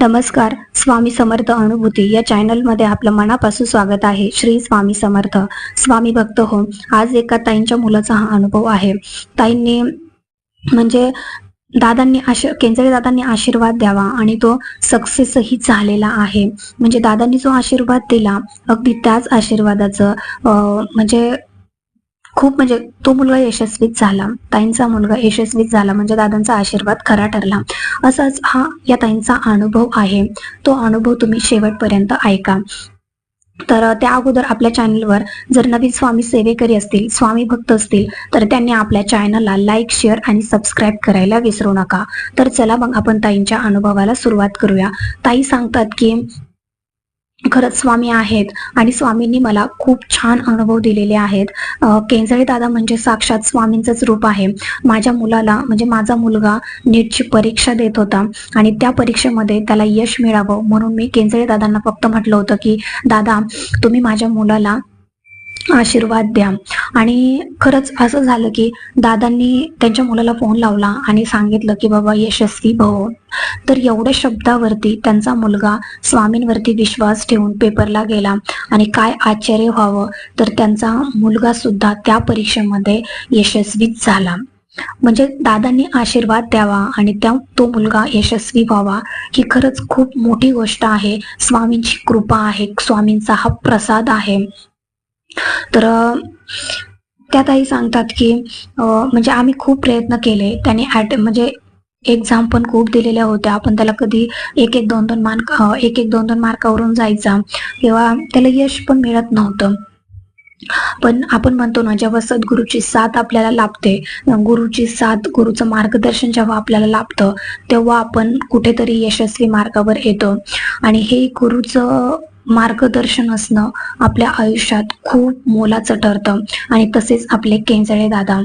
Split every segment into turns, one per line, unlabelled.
नमस्कार स्वामी समर्थ अनुभूती या चॅनलमध्ये आपलं मनापासून स्वागत आहे. श्री स्वामी समर्थ स्वामी भक्त हो आज एका ताईंच्या मुलाचा हा अनुभव आहे. ताईंनी म्हणजे दादांनी आश केंजळे दादांनी आशीर्वाद द्यावा आणि तो सक्सेसही झालेला आहे. म्हणजे दादांनी जो आशीर्वाद दिला अगदी त्याच आशीर्वादाचं म्हणजे खूप म्हणजे तो मुलगा यशस्वीच झाला. ताईंचा मुलगा यशस्वीच झाला. म्हणजे दादांचा आशीर्वाद खरा ठरला. असाच हा या ताईंचा अनुभव आहे. तो अनुभव तुम्ही शेवटपर्यंत ऐका. तर त्या अगोदर आपल्या चॅनलवर जर नवीन स्वामी सेवेकरी असतील स्वामी भक्त असतील तर त्यांनी आपल्या चॅनलला लाईक शेअर आणि सबस्क्राईब करायला विसरू नका. तर चला मग आपण ताईंच्या अनुभवाला सुरुवात करूया. ताई सांगतात की खरंच स्वामी आहेत आणि स्वामींनी मला खूप छान अनुभव दिलेले आहेत. केंजळे दादा म्हणजे साक्षात स्वामींचंच रूप आहे. माझ्या मुलाला म्हणजे माझा मुलगा नीटची परीक्षा देत होता आणि त्या परीक्षेमध्ये त्याला यश मिळावं म्हणून मी केंजळे दादांना फक्त म्हटलं होतं की दादा तुम्ही माझ्या मुलाला आशीर्वाद द्या. आणि खरंच असं झालं की दादांनी त्यांच्या मुलाला फोन लावला आणि सांगितलं की बाबा यशस्वी भव. तर एवढ्या शब्दावरती त्यांचा मुलगा स्वामींवरती विश्वास ठेवून पेपरला गेला. आणि काय आश्चर्य व्हावं तर त्यांचा मुलगा सुद्धा त्या परीक्षेमध्ये यशस्वीच झाला. म्हणजे दादांनी आशीर्वाद द्यावा आणि त्या तो मुलगा यशस्वी व्हावा ही खरंच खूप मोठी गोष्ट आहे. स्वामींची कृपा आहे. स्वामींचा हा प्रसाद आहे. तर अं, त्या ताई सांगतात की म्हणजे आम्ही खूप प्रयत्न केले. त्याने ॲट म्हणजे एक्झाम पण खूप दिलेल्या होत्या. आपण त्याला कधी एक एक दोन दोन मार्क एक एक दोन दोन मार्कावरून जायचा किंवा त्याला यश पण मिळत नव्हतं. पण आपण म्हणतो ना जेव्हा सद्गुरूची साथ आपल्याला लाभते गुरुची साथ गुरुचं मार्गदर्शन जेव्हा आपल्याला लाभतं तेव्हा आपण कुठेतरी यशस्वी मार्गावर येतो. आणि हे गुरुचं मार्गदर्शन असणं आपल्या आयुष्यात खूप मोलाचं ठरतं. आणि तसेच आपले केंजळे दादा.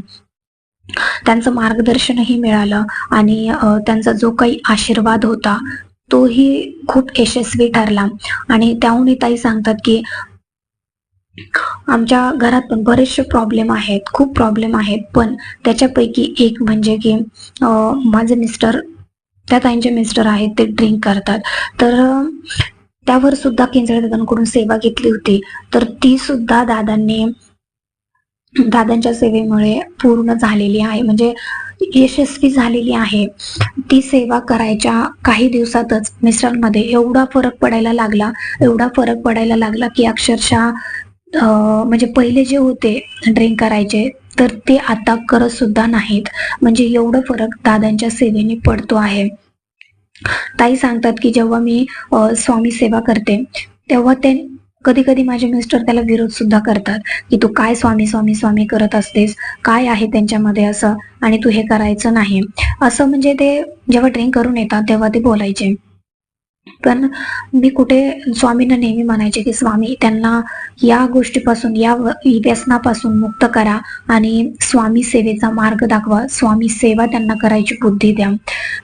त्यांचं मार्गदर्शनही मिळालं आणि त्यांचा जो काही आशीर्वाद होता तोही खूप यशस्वी ठरला. आणि त्याहूनही ताई सांगतात की आमच्या घरात पण बरेचसे प्रॉब्लेम आहेत खूप प्रॉब्लेम आहेत. पण त्याच्यापैकी एक म्हणजे की माझे मिस्टर त्या ताईंचे मिस्टर आहेत ते ड्रिंक करतात. तर त्यावर सुद्धा केंजळे दादांकडून सेवा घेतली होती. तर ती सुद्धा दादांनी दादांच्या सेवेमुळे पूर्ण झालेली आहे. म्हणजे यशस्वी झालेली आहे. ती सेवा करायच्या काही दिवसातच मिस्टरांमध्ये एवढा फरक पडायला लागला एवढा फरक पडायला लागला की अक्षरशः म्हणजे पहिले जे होते ड्रिंक करायचे तर ते आता करत सुद्धा नाहीत. म्हणजे एवढं फरक दादांच्या सेवेने पडतो आहे. ताई सांगतात की जेव्हा मी स्वामी सेवा करते तेव्हा ते कधी कधी माझे मिस्टर त्याला विरोध सुद्धा करतात की तू काय स्वामी स्वामी स्वामी करत असतेस? काय आहे त्यांच्यामध्ये असं? आणि तू हे करायचं नाही? असं म्हणजे ते जेव्हा ड्रिंक करून येतात तेव्हा ते बोलायचे. पण मी कुठे स्वामींना नेहमी म्हणायचे की स्वामी त्यांना या गोष्टीपासून या व्यसनापासून मुक्त करा आणि स्वामी सेवेचा मार्ग दाखवा. स्वामी सेवा त्यांना करायची बुद्धी द्या.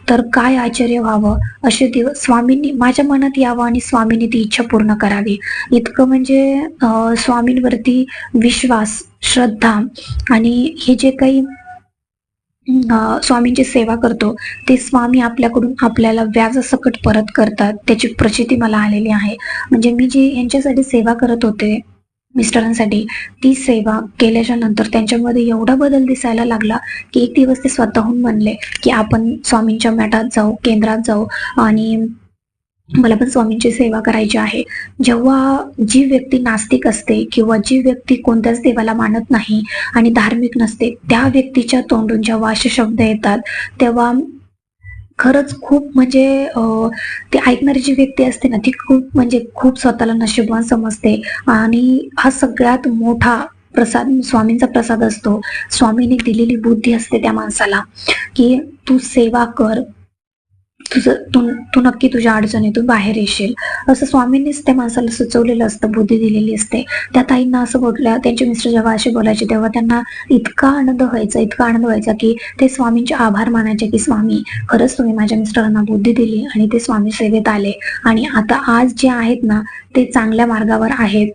तर काय आश्चर्य व्हावं? असे दिवस स्वामींनी माझ्या मनात यावं आणि स्वामींनी ती इच्छा पूर्ण करावी. इतकं म्हणजे स्वामींवरती विश्वास श्रद्धा आणि हे जे काही स्वामींची सेवा करतो ते स्वामी आपल्याकडून आपल्याला व्याजासकट परत करतात त्याची प्रचिती मला आलेली आहे. म्हणजे मी जी यांच्यासाठी सेवा करत होते मिस्टरांसाठी ती सेवा केल्याच्यानंतर त्यांच्यामध्ये एवढा बदल दिसायला लागला की एक दिवस ते स्वतःहून म्हणले की आपण स्वामींच्या मॅटात जाऊ केंद्रात जाऊ आणि मला पण स्वामींची सेवा करायची आहे. जेव्हा जी व्यक्ती नास्तिक असते किंवा जी व्यक्ती कोणत्याच देवाला मानत नाही आणि धार्मिक नसते त्या व्यक्तीच्या तोंडून जेव्हा असे शब्द येतात तेव्हा खरंच खूप म्हणजे ती ऐकणारी जी व्यक्ती असते ना ती खूप म्हणजे खूप स्वतःला नशीबवान समजते आणि हा सगळ्यात मोठा प्रसाद स्वामींचा प्रसाद असतो. स्वामीने दिलेली बुद्धी असते त्या माणसाला की तू सेवा कर तुझं तू तू नक्की तुझ्या अडचणीतून बाहेर येशील. असं स्वामींनीच त्या माणसाला सुचवलेलं असतं बुद्धी दिलेली असते. त्या ताईंना असं बोलल्या त्यांचे मिस्टर जेव्हा असे बोलायचे तेव्हा त्यांना इतका आनंद व्हायचा इतका आनंद व्हायचा की ते स्वामींचे आभार मानायचे की स्वामी खरंच तुम्ही माझ्या मिस्टरांना बुद्धी दिली आणि ते स्वामी सेवेत आले. आणि आता आज जे आहेत ना ते चांगल्या मार्गावर आहेत.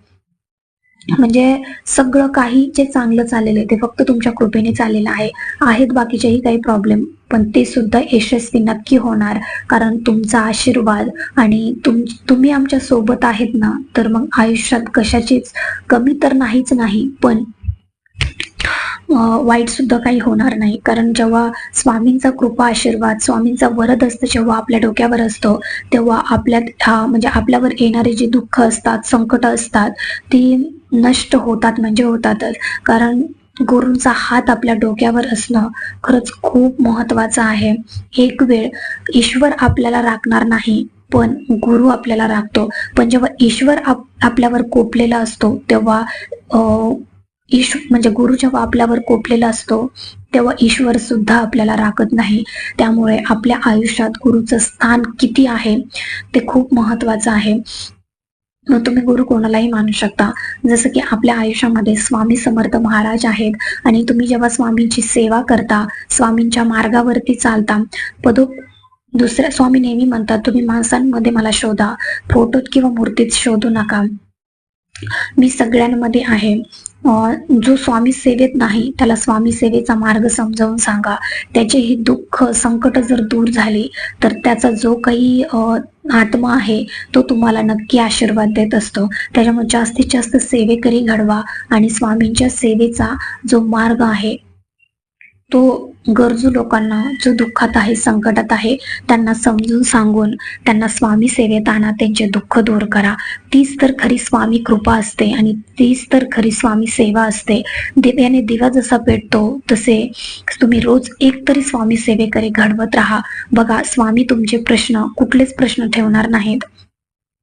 म्हणजे सगळं काही जे चांगलं चाललेलं आहे ते फक्त तुमच्या कृपेने चाललेलं आहे. आहेत बाकीचेही काही प्रॉब्लेम पण ते सुद्धा यशस्वी नक्की होणार. कारण तुमचा आशीर्वाद आणि तुम तुम्ही आमच्यासोबत आहेत ना तर मग आयुष्यात कशाचीच कमी तर नाहीच नाही पण वाईट सुद्धा काही होणार नाही. कारण जेव्हा स्वामींचा कृपा आशीर्वाद स्वामींचा वरद असतं जेव्हा आपल्या डोक्यावर असतो तेव्हा आपल्यात म्हणजे आपल्यावर येणारे जे दुःख असतात संकट असतात ती नष्ट होतात म्हणजे होतातच. कारण गुरुचा हात आपल्या डोक्यावर असणं खरंच खूप महत्वाचं आहे. एक वेळ ईश्वर आपल्याला राखणार नाही पण गुरु आपल्याला राखतो. पण जेव्हा ईश्वर आप आपल्यावर कोपलेला असतो तेव्हा ईश म्हणजे गुरु जेव्हा आपल्यावर कोपलेला असतो तेव्हा ईश्वर सुद्धा आपल्याला राखत नाही. त्यामुळे आपल्या आयुष्यात गुरुचं स्थान किती आहे ते खूप महत्वाचं आहे. तुम्ही गुरु कोणालाही मानू शकता. जसं की आपल्या आयुष्यामध्ये स्वामी समर्थ महाराज आहेत आणि तुम्ही जेव्हा स्वामींची सेवा करता स्वामींच्या मार्गावरती चालता पदो दुसऱ्या स्वामी नेहमी म्हणतात तुम्ही माणसांमध्ये मला शोधा फोटोत किंवा मूर्तीत शोधू नका. मी सगळ्यांमध्ये आहे. जो स्वामी सेवेत नाही त्याला स्वामी सेवेचा मार्ग समजावून सांगा. त्याचे हे दुःख संकट जर दूर झाले तर त्याचा जो काही आत्मा आहे तो तुम्हाला नक्की आशीर्वाद देत असतो. त्याच्यामुळे जास्तीत जास्त सेवेकरी घडवा आणि स्वामींच्या सेवेचा जो मार्ग आहे तो गरजू लोकांना जो दुःखात आहे संकटात आहे त्यांना समजून सांगून त्यांना स्वामी सेवेत आणा त्यांचे दुःख दूर करा. तीच तर खरी स्वामी कृपा असते आणि तीच तर खरी स्वामी सेवा असते. दिव्याने दिवा जसा पेटतो तसे तुम्ही रोज एक तरी स्वामी सेवेकडे घडवत राहा. बघा स्वामी तुमचे प्रश्न कुठलेच प्रश्न ठेवणार नाहीत.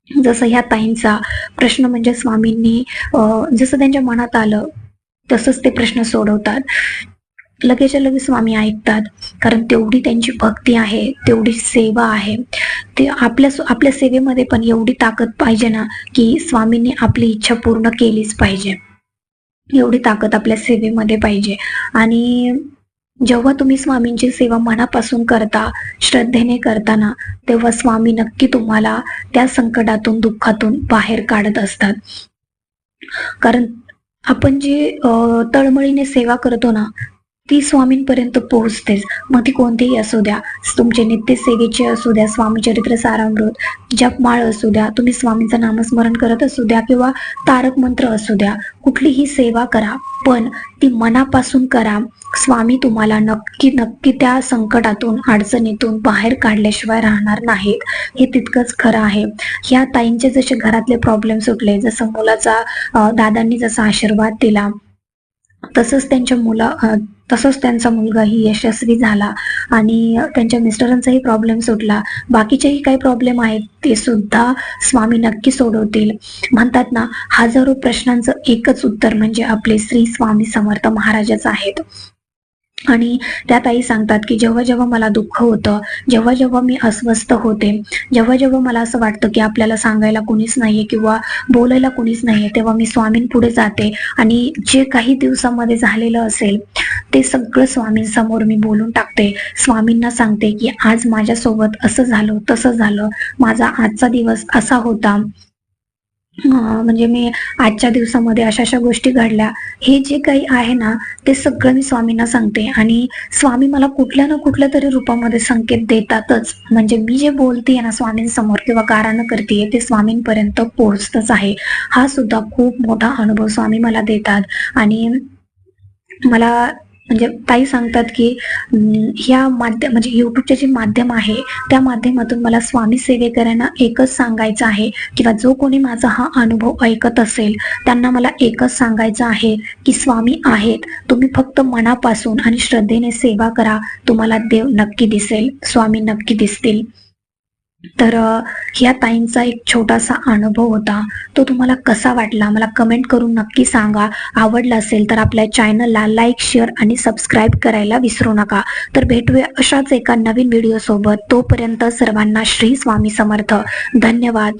जसं ह्या ताईंचा प्रश्न म्हणजे स्वामींनी जसं त्यांच्या मनात आलं तसंच ते प्रश्न सोडवतात. लगेच लगेच स्वामी ऐकतात. कारण तेवढी त्यांची भक्ती आहे तेवढी सेवा आहे. ते आपल्या आपल्या सेवेमध्ये पण एवढी ताकद पाहिजे ना की स्वामींनी आपली इच्छा पूर्ण केलीच पाहिजे. एवढी ताकद आपल्या सेवेमध्ये पाहिजे. आणि जेव्हा तुम्ही स्वामींची सेवा मनापासून करता श्रद्धेने करताना तेव्हा स्वामी नक्की तुम्हाला त्या संकटातून दुःखातून बाहेर काढत असतात. कारण आपण जे तळमळीने सेवा करतो ना ती स्वामींपर्यंत पोहोचतेच. मग ती कोणतीही असू द्या. तुमचे नित्य सेवेचे असू द्या स्वामी चरित्र सारामृत जपमाळ असू द्या तुम्ही स्वामींचं नामस्मरण करत असू द्या किंवा तारक मंत्र असू द्या. कुठलीही सेवा करा पण ती मनापासून करा. स्वामी तुम्हाला नक्की नक्की त्या संकटातून अडचणीतून बाहेर काढल्याशिवाय राहणार नाहीत. हे तितकंच खरं आहे. ह्या ताईंचे जसे घरातले प्रॉब्लेम सुटले जसं मुलाचा दादांनी जसा आशीर्वाद दिला तसंच त्यांच्या मुला तसंच त्यांचा मुलगाही यशस्वी झाला आणि त्यांच्या मिस्टरांचाही प्रॉब्लेम सुटला. बाकीचेही काही प्रॉब्लेम आहेत ते सुद्धा स्वामी नक्की सोडवतील. म्हणतात ना हजारो प्रश्नांचं एकच उत्तर म्हणजे आपले श्री स्वामी समर्थ महाराजच आहेत. आणि त्या ताई सांगतात की जेव्हा जेव्हा मला दुःख होतं जेव्हा जेव्हा मी अस्वस्थ होते जेव्हा जेव्हा मला असं वाटतं की आपल्याला सांगायला कुणीच नाहीये किंवा बोलायला कुणीच नाहीये तेव्हा मी स्वामींपुढे जाते. आणि जे काही दिवसामध्ये झालेलं असेल ते सगळं स्वामींसमोर मी बोलून टाकते. स्वामींना सांगते की आज माझ्यासोबत असं झालं तसं झालं. माझा आजचा दिवस असा होता. म्हणजे मी आजच्या दिवसामध्ये अशा अशा गोष्टी घडल्या. हे जे काही आहे ना ते सगळं मी स्वामींना सांगते. आणि स्वामी मला कुठल्या ना कुठल्या तरी रूपामध्ये संकेत देतातच. म्हणजे मी जे बोलते ना स्वामींसमोर किंवा गारानं करते ते स्वामींपर्यंत पोहोचतच आहे. हा सुद्धा खूप मोठा अनुभव स्वामी मला देतात. आणि मला म्हणजे ताई सांगतात की ह्या माध्यम म्हणजे युट्यूबचे जे माध्यम आहे त्या माध्यमातून मला स्वामी सेवेकरांना एकच सांगायचं आहे किंवा जो कोणी माझा हा अनुभव ऐकत असेल त्यांना मला एकच सांगायचं आहे की स्वामी आहेत तुम्ही फक्त मनापासून आणि श्रद्धेने सेवा करा तुम्हाला देव नक्की दिसेल स्वामी नक्की दिसतील. तर ह्या ताईंचा एक छोटासा अनुभव होता. तो तुम्हाला कसा वाटला? मला कमेंट करून नक्की सांगा. आवडला असेल तर आपल्या चॅनलला लाईक शेअर आणि सबस्क्राईब करायला विसरू नका. तर भेटूया अशाच एका नवीन व्हिडिओसोबत तोपर्यंत सर्वांना श्री स्वामी समर्थ. धन्यवाद.